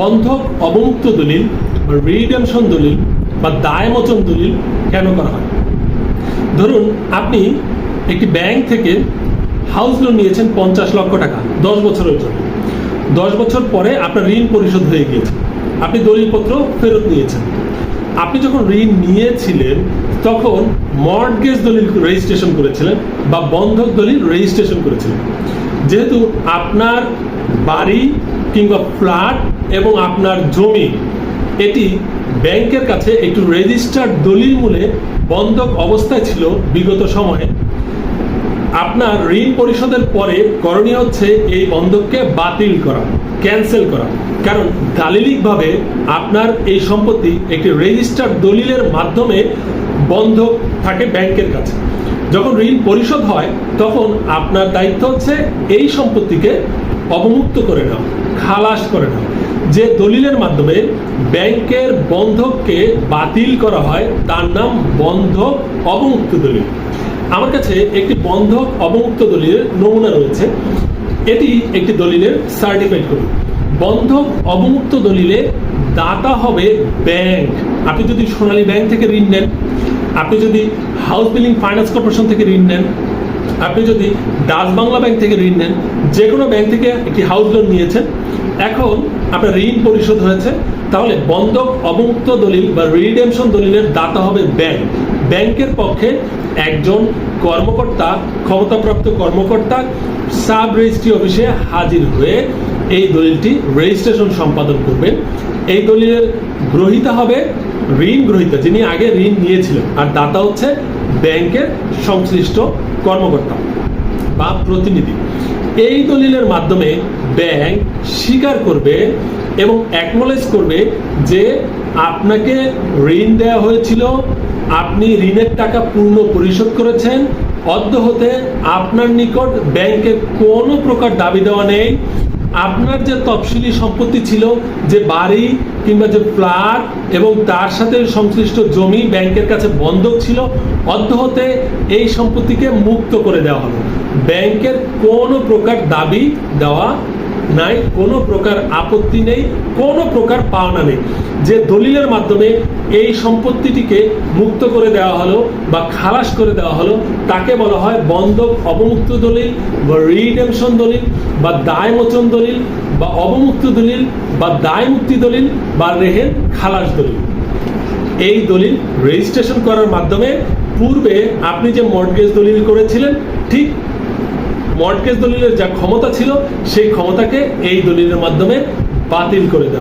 বন্ধক অবমুক্ত দলিল বা রিডেমশন দলিল বা দায়মোচন দলিল কেন করা হয়? ধরুন আপনি একটি ব্যাংক থেকে হাউস লোন নিয়েছেন পঞ্চাশ লক্ষ টাকা, দশ বছরের জন্য। দশ বছর পরে আপনার ঋণ পরিশোধ হয়ে গিয়েছে। আপনি দলিলপত্র ফেরত নিয়েছেন। আপনি যখন ঋণ নিয়েছিলেন, তখন মর্টগেজ দলিল রেজিস্ট্রেশন করেছিলেন বা বন্ধক দলিল রেজিস্ট্রেশন করেছিলেন। যেহেতু আপনার বাড়ি কিংবা ফ্ল্যাট এবং আপনার জমি, এটি ব্যাংকের কাছে একটু রেজিস্টার্ড দলিল মূলে বন্ধক অবস্থায় ছিল বিগত সময়ে। আপনার ঋণ পরিশোধের পরে করণীয় হচ্ছে এই বন্ধককে বাতিল করা, ক্যান্সেল করা। কারণ দালিলিকভাবে আপনার এই সম্পত্তি একটি রেজিস্টার্ড দলিলের মাধ্যমে বন্ধক থাকে ব্যাংকের কাছে। যখন ঋণ পরিশোধ হয়, তখন আপনার দায়িত্ব হচ্ছে এই সম্পত্তিকে অবমুক্ত করে নেওয়া, খালাস করে নেওয়া। যে দলিলের মাধ্যমে ব্যাংকের বন্ধককে বাতিল করা হয়, তার নাম বন্ধক অবমুক্ত দলিল। আমার কাছে একটি বন্ধক অবমুক্ত দলিলের নমুনা রয়েছে। এটি একটি দলিলের সার্টিফাইড করুন। বন্ধক অবমুক্ত দলিলে দাতা হবে ব্যাংক। আপনি যদি সোনালী ব্যাংক থেকে ঋণ নেন আপনি যদি হাউস বিল্ডিং ফাইন্যান্স কর্পোরেশন থেকে ঋণ নেন, আপনি যদি ডাচ বাংলা ব্যাংক থেকে ঋণ নেন যে কোনো ব্যাংক থেকে একটি হাউস লোন নিয়েছেন, এখন আপনার ঋণ পরিশোধ হয়েছে, তাহলে বন্ধক অবমুক্ত দলিল বা রিডেমশন দলিলের দাতা হবে ব্যাংক ব্যাংকের পক্ষে একজন কর্মকর্তা, ক্ষমতাপ্রাপ্ত কর্মকর্তা সাব রেজিস্ট্রি অফিসে হাজির হয়ে এই দলিলটি রেজিস্ট্রেশন সম্পাদন করবেন। এই দলিলের গ্রহীতা হবে ঋণ গ্রহীতা যিনি আগে ঋণ নিয়েছিলেন, আর দাতা হচ্ছে ব্যাংকের সংশ্লিষ্ট কর্মকর্তা বা প্রতিনিধি। এই দলিলের মাধ্যমে ব্যাংক স্বীকার করবে এবং অ্যাকনোলেজ করবে যে আপনাকে ঋণ দেওয়া হয়েছিল, আপনি ঋণের টাকা পূর্ণ পরিশোধ করেছেন, অদ্য হতে আপনার নিকট ব্যাংকের কোনো প্রকার দাবি দেওয়া নেই আপনার যে তফসিলি সম্পত্তি ছিল, যে বাড়ি কিংবা যে প্লাট এবং তার সাথে সংশ্লিষ্ট জমি ব্যাংকের কাছে বন্ধক ছিল অর্ধ হতে এই সম্পত্তিকে মুক্ত করে দেওয়া হলো। ব্যাংকের কোনো প্রকার দাবি দেওয়া নাই, কোনো প্রকার আপত্তি নেই, কোনো প্রকার পাওনা নেই। যে দলিলের মাধ্যমে এই সম্পত্তিটিকে মুক্ত করে দেওয়া হলো বা খালাস করে দেওয়া হলো, তাকে বলা হয় বন্ধক অবমুক্ত দলিল বা রিডেমশন দলিল বা দায়মোচন দলিল বা অবমুক্ত দলিল বা দায়মুক্তি দলিল বা রেহেন খালাস দলিল। এই দলিল রেজিস্ট্রেশন করার মাধ্যমে পূর্বে আপনি যে মর্টগেজ দলিল করেছিলেন, ঠিক মর্টগেজ দলিলের যা ক্ষমতা ছিল সেই ক্ষমতাকে এই দলিলের মাধ্যমে বাতিল করে দেওয়া।